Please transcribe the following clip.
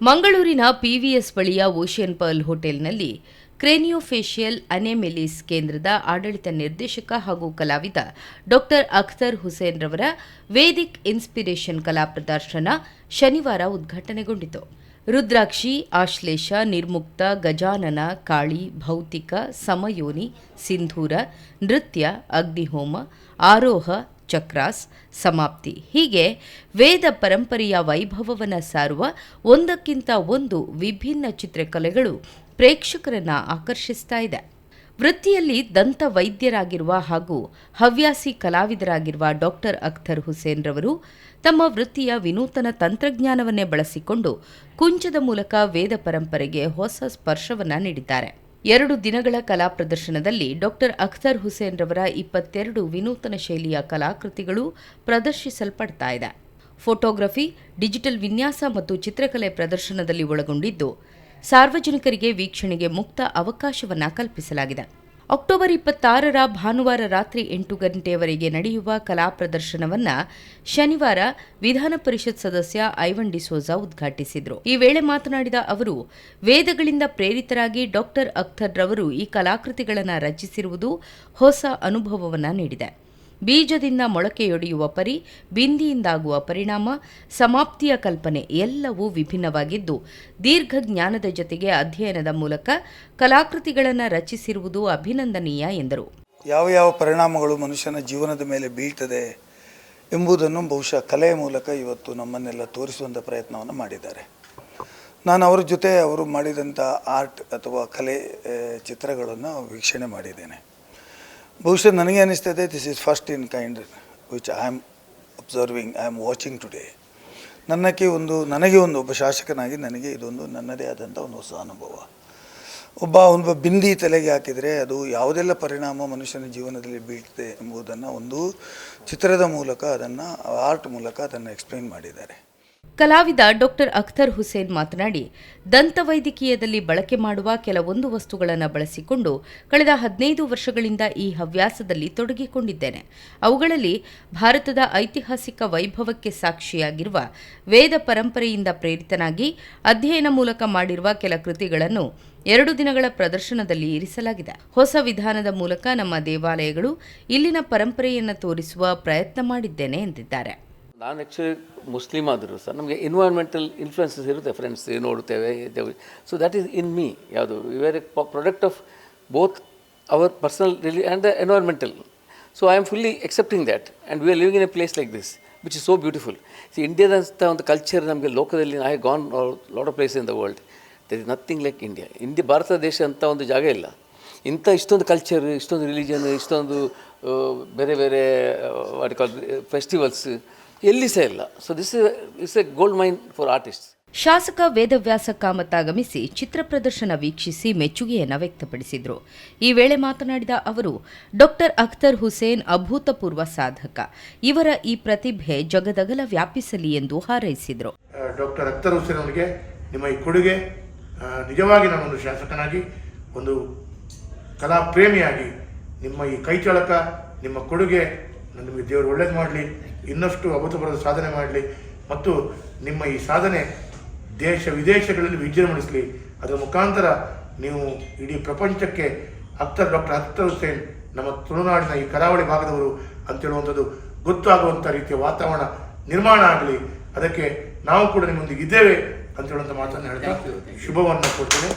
ಮಂಗಳೂರಿನ ಪಿವಿಎಸ್ ಬಳಿಯ ocean pearl ಹೋಟೆಲ್ನಲ್ಲಿ ಕ್ರೇನಿಯೋಫೇಶಿಯಲ್ ಅನೆಮೆಲಿಸ್ ಕೇಂದ್ರದ ಆಡಳಿತ ನಿರ್ದೇಶಕ ಹಾಗೂ ಕಲಾವಿದ ಡಾಕ್ಟರ್ ಅಖ್ತರ್ ಹುಸೇನ್ ರವರ ವೇದಿಕ್ ಇನ್ಸ್ಪಿರೇಷನ್ ಕಲಾ ಪ್ರದರ್ಶನ ಶನಿವಾರ ಉದ್ಘಾಟನೆಗೊಂಡಿತು. ರುದ್ರಾಕ್ಷಿ, ಆಶ್ಲೇಷ, ನಿರ್ಮುಕ್ತ, ಗಜಾನನ, ಕಾಳಿ, ಭೌತಿಕ, ಸಮಯೋನಿ, ಸಿಂಧೂರ, ನೃತ್ಯ, ಅಗ್ನಿಹೋಮ, ಆರೋಹ ಚಕ್ರಾಸ್ ಸಮಾಪ್ತಿ. ಹೀಗೆ ವೇದ ಪರಂಪರೆಯ ವೈಭವವನ್ನು ಸಾರುವ ಒಂದಕ್ಕಿಂತ ಒಂದು ವಿಭಿನ್ನ ಚಿತ್ರಕಲೆಗಳು ಪ್ರೇಕ್ಷಕರನ್ನು ಆಕರ್ಷಿಸ್ತಾ ಇದೆ. ವೃತ್ತಿಯಲ್ಲಿ ದಂತ ವೈದ್ಯರಾಗಿರುವ ಹಾಗೂ ಹವ್ಯಾಸಿ ಕಲಾವಿದರಾಗಿರುವ ಡಾಕ್ಟರ್ ಅಖ್ತರ್ ಹುಸೇನ್ ರವರು ತಮ್ಮ ವೃತ್ತಿಯ ವಿನೂತನ ತಂತ್ರಜ್ಞಾನವನ್ನೇ ಬಳಸಿಕೊಂಡು ಕುಂಚದ ಮೂಲಕ ವೇದ ಪರಂಪರೆಗೆ ಹೊಸ ಸ್ಪರ್ಶವನ್ನು ನೀಡಿದ್ದಾರೆ. ಎರಡು ದಿನಗಳ ಕಲಾ ಪ್ರದರ್ಶನದಲ್ಲಿ ಡಾಕ್ಟರ್ ಅಖ್ತರ್ ಹುಸೇನ್ ರವರ ಇಪ್ಪತ್ತೆರಡು ವಿನೂತನ ಶೈಲಿಯ ಕಲಾಕೃತಿಗಳು ಪ್ರದರ್ಶಿಸಲ್ಪಡ್ತಾ ಇದೆ. ಫೋಟೋಗ್ರಫಿ, ಡಿಜಿಟಲ್ ವಿನ್ಯಾಸ ಮತ್ತು ಚಿತ್ರಕಲೆ ಪ್ರದರ್ಶನದಲ್ಲಿ ಒಳಗೊಂಡಿದ್ದು, ಸಾರ್ವಜನಿಕರಿಗೆ ವೀಕ್ಷಣೆಗೆ ಮುಕ್ತ ಅವಕಾಶವನ್ನು ಕಲ್ಪಿಸಲಾಗಿದೆ. ಅಕ್ಟೋಬರ್ ಇಪ್ಪತ್ತಾರರ ಭಾನುವಾರ ರಾತ್ರಿ ಎಂಟು ಗಂಟೆಯವರೆಗೆ ನಡೆಯುವ ಕಲಾ ಪ್ರದರ್ಶನವನ್ನು ಶನಿವಾರ ವಿಧಾನ ಪರಿಷತ್ ಸದಸ್ಯ ಐವನ್ ಡಿಸೋಜಾ ಉದ್ಘಾಟಿಸಿದರು. ಈ ವೇಳೆ ಮಾತನಾಡಿದ ಅವರು, ವೇದಗಳಿಂದ ಪ್ರೇರಿತರಾಗಿ ಡಾಕ್ಟರ್ ಅಖ್ತರ್ ರವರು ಈ ಕಲಾಕೃತಿಗಳನ್ನು ರಚಿಸಿರುವುದು ಹೊಸ ಅನುಭವವನ್ನ ನೀಡಿದೆ. ಬೀಜದಿಂದ ಮೊಳಕೆಯೊಡೆಯುವ ಪರಿ, ಬಿಂದಿಯಿಂದಾಗುವ ಪರಿಣಾಮ, ಸಮಾಪ್ತಿಯ ಕಲ್ಪನೆ ಎಲ್ಲವೂ ವಿಭಿನ್ನವಾಗಿದ್ದು, ದೀರ್ಘ ಜ್ಞಾನದ ಜೊತೆಗೆ ಅಧ್ಯಯನದ ಮೂಲಕ ಕಲಾಕೃತಿಗಳನ್ನು ರಚಿಸಿರುವುದು ಅಭಿನಂದನೀಯ ಎಂದರು. ಯಾವ ಯಾವ ಪರಿಣಾಮಗಳು ಮನುಷ್ಯನ ಜೀವನದ ಮೇಲೆ ಬೀಳ್ತದೆ ಎಂಬುದನ್ನು ಬಹುಶಃ ಕಲೆಯ ಮೂಲಕ ಇವತ್ತು ನಮ್ಮನ್ನೆಲ್ಲ ತೋರಿಸುವಂಥ ಪ್ರಯತ್ನವನ್ನು ಮಾಡಿದ್ದಾರೆ. ನಾನು ಅವರ ಜೊತೆ ಅವರು ಮಾಡಿದಂಥ ಆರ್ಟ್ ಅಥವಾ ಕಲೆ ಚಿತ್ರಗಳನ್ನು ವೀಕ್ಷಣೆ ಮಾಡಿದ್ದೇನೆ. ಬಹುಶಃ ನನಗೆ ಅನಿಸ್ತದೆ this is first in kind which I am observing I am watching today ನನ್ನಕ್ಕೆ ಒಂದು, ನನಗೆ ಒಂದು ಒಬ್ಬ ಶಾಸಕನಾಗಿ ನನಗೆ ಇದೊಂದು ನನ್ನದೇ ಆದಂಥ ಒಂದು ಹೊಸ ಅನುಭವ. ಒಬ್ಬ ಒಬ್ಬ ಬಿಂದಿ ತಲೆಗೆ ಹಾಕಿದರೆ ಅದು ಯಾವುದೆಲ್ಲ ಪರಿಣಾಮ ಮನುಷ್ಯನ ಜೀವನದಲ್ಲಿ ಬೀಳ್ತದೆ ಎಂಬುದನ್ನು ಒಂದು ಚಿತ್ರದ ಮೂಲಕ ಅದನ್ನು ಆರ್ಟ್ ಮೂಲಕ ಅದನ್ನು ಎಕ್ಸ್ಪ್ಲೈನ್ ಮಾಡಿದ್ದಾರೆ. ಕಲಾವಿದ ಡಾಕ್ಟರ್ ಅಖ್ತರ್ ಹುಸೇನ್ ಮಾತನಾಡಿ ದಂತವೈದ್ಯಕೀಯದಲ್ಲಿ ಬಳಕೆ ಮಾಡುವ ಕೆಲವೊಂದು ವಸ್ತುಗಳನ್ನು ಬಳಸಿಕೊಂಡು ಕಳೆದ ಹದಿನೈದು ವರ್ಷಗಳಿಂದ ಈ ಹವ್ಯಾಸದಲ್ಲಿ ತೊಡಗಿಕೊಂಡಿದ್ದೇನೆ. ಅವುಗಳಲ್ಲಿ ಭಾರತದ ಐತಿಹಾಸಿಕ ವೈಭವಕ್ಕೆ ಸಾಕ್ಷಿಯಾಗಿರುವ ವೇದ ಪರಂಪರೆಯಿಂದ ಪ್ರೇರಿತನಾಗಿ ಅಧ್ಯಯನ ಮೂಲಕ ಮಾಡಿರುವ ಕೆಲ ಕೃತಿಗಳನ್ನು ಎರಡು ದಿನಗಳ ಪ್ರದರ್ಶನದಲ್ಲಿ ಇರಿಸಲಾಗಿದೆ. ಹೊಸ ವಿಧಾನದ ಮೂಲಕ ನಮ್ಮ ದೇವಾಲಯಗಳು ಇಲ್ಲಿನ ಪರಂಪರೆಯನ್ನು ತೋರಿಸುವ ಪ್ರಯತ್ನ ಮಾಡಿದ್ದೇನೆ ಎಂದಿದ್ದಾರೆ. ನಾನು ಮುಸ್ಲಿಮ್ ಆದರೂ ಸಹ ನಮಗೆ ಇನ್ವೈರ್ಮೆಂಟಲ್ ಇನ್ಫ್ಲುಯೆನ್ಸಸ್ ಇರುತ್ತೆ. ಫ್ರೆಂಡ್ಸ್ ನೋಡ್ತೇವೆ so that is in me ಯಾವುದು? Where a product of both our personal really and the environmental so I am fully accepting that and we are living in a place like this which is so beautiful see ಇಂಡಿಯಾದಂಥ ಒಂದು culture ನಮಗೆ ಲೋಕದಲ್ಲಿ I gone lot of place in the world there is nothing like India India Bharat ದೇಶ ಅಂತ ಒಂದು ಜಾಗ ಇಲ್ಲ. ಇಂಥ ಇಷ್ಟೊಂದು ಕಲ್ಚರ್ ಇಷ್ಟೊಂದು ರಿಲಿಜನ್ ಇಷ್ಟೊಂದು ಬೇರೆ ಬೇರೆ ವಾಟ್ ಕಾಲ್ ಫೆಸ್ಟಿವಲ್ಸ್ ಎಲ್ಲಿ ಸಹ ಇಲ್ಲ. So this is a gold mine for artist ಶಾಸಕ ವೇದವ್ಯಾಸ ಕಾಮತ್ ಆಗಮಿಸಿ ಚಿತ್ರ ಪ್ರದರ್ಶನ ವೀಕ್ಷಿಸಿ ಮೆಚ್ಚುಗೆಯನ್ನು ವ್ಯಕ್ತಪಡಿಸಿದರು. ಈ ವೇಳೆ ಮಾತನಾಡಿದ ಅವರು ಡಾಕ್ಟರ್ ಅಖ್ತರ್ ಹುಸೇನ್ ಅಭೂತಪೂರ್ವ ಸಾಧಕ. ಇವರ ಈ ಪ್ರತಿಭೆ ಜಗದಗಲ ವ್ಯಾಪಿಸಲಿ ಎಂದು ಹಾರೈಸಿದರು. ಡಾಕ್ಟರ್ ಅಖ್ತರ್ ಹುಸೇನ್ ಅವರಿಗೆ ನಿಮ್ಮ ಈ ಕೊಡುಗೆ ನಿಜವಾಗಿ ನಾನೊಂದು ಶಾಸಕನಾಗಿ ಒಂದು ಕಲಾ ಪ್ರೇಮಿಯಾಗಿ ನಿಮ್ಮ ಈ ಕೈಚಳಕ ನಿಮ್ಮ ಕೊಡುಗೆ ನಿಮಗೆ ದೇವರು ಒಳ್ಳೇದು ಮಾಡಲಿ. ಇನ್ನಷ್ಟು ಅಭೂತಪೂರ್ವ ಸಾಧನೆ ಮಾಡಲಿ ಮತ್ತು ನಿಮ್ಮ ಈ ಸಾಧನೆ ದೇಶ ವಿದೇಶಗಳಲ್ಲಿ ವಿಜೃಂಭಣಿಸಲಿ ಅದರ ಮುಖಾಂತರ ನೀವು ಇಡೀ ಪ್ರಪಂಚಕ್ಕೆ ಅಖ್ತರ್ ಡಾಕ್ಟರ್ ಅಖ್ತರ್ ಹುಸೇನ್ ನಮ್ಮ ತುಳುನಾಡಿನ ಈ ಕರಾವಳಿ ಭಾಗದವರು ಅಂತೇಳುವಂಥದ್ದು ಗೊತ್ತಾಗುವಂಥ ರೀತಿಯ ವಾತಾವರಣ ನಿರ್ಮಾಣ ಆಗಲಿ. ಅದಕ್ಕೆ ನಾವು ಕೂಡ ನಿಮ್ಮೊಂದಿಗೆ ಇದ್ದೇವೆ ಅಂತ ಹೇಳುವಂಥ ಮಾತನ್ನು ಹೇಳ್ತಾ ಶುಭವನ್ನು ಕೊಡ್ತೇನೆ